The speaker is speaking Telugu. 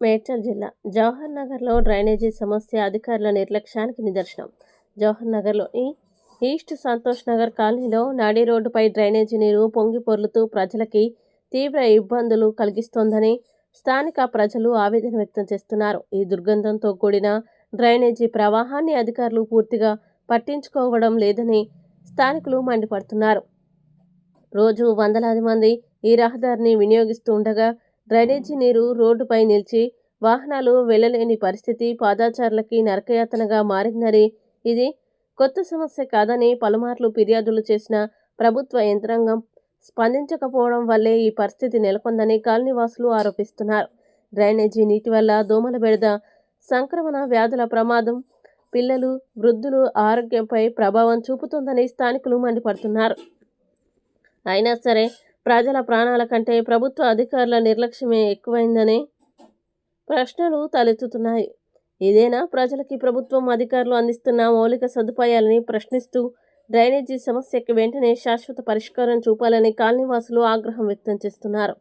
మేడ్చల్ జిల్లా. జవహర్ నగర్లో డ్రైనేజీ సమస్య అధికారుల నిర్లక్ష్యానికి నిదర్శనం. జవహర్ నగర్లోని ఈస్ట్ సంతోష్ నగర్ కాలనీలో నాడీ రోడ్డుపై డ్రైనేజీ నీరు పొంగి పొర్లుతూ ప్రజలకి తీవ్ర ఇబ్బందులు కలిగిస్తోందని స్థానిక ప్రజలు ఆవేదన వ్యక్తం చేస్తున్నారు. ఈ దుర్గంధంతో కూడిన డ్రైనేజీ ప్రవాహాన్ని అధికారులు పూర్తిగా పట్టించుకోవడం లేదని స్థానికులు మండిపడుతున్నారు. రోజు వందలాది మంది ఈ రహదారిని వినియోగిస్తూ ఉండగా డ్రైనేజీ నీరు రోడ్డుపై నిలిచి వాహనాలు వెళ్ళలేని పరిస్థితి పాదాచారులకి నరకయాతనగా మారిందని ఇది కొత్త సమస్య కాదని పలుమార్లు ఫిర్యాదులు చేసిన ప్రభుత్వ యంత్రాంగం స్పందించకపోవడం వల్లే ఈ పరిస్థితి నెలకొందని కాలనీవాసులు ఆరోపిస్తున్నారు. డ్రైనేజీ నీటి వల్ల దోమల బెడద సంక్రమణ వ్యాధుల ప్రమాదం పిల్లలు వృద్ధులు ఆరోగ్యంపై ప్రభావం చూపుతుందని స్థానికులు మండిపడుతున్నారు. అయినా సరే ప్రజల ప్రాణాల కంటే ప్రభుత్వ అధికారుల నిర్లక్ష్యమే ఎక్కువైందని ప్రశ్నలు తలెత్తుతున్నాయి. ఇదేనా ప్రజలకి ప్రభుత్వం అధికారులు అందిస్తున్న మౌలిక సదుపాయాలని ప్రశ్నిస్తూ డ్రైనేజీ సమస్యకి వెంటనే శాశ్వత పరిష్కారం చూపాలని కాలనీవాసులు ఆగ్రహం వ్యక్తం చేస్తున్నారు.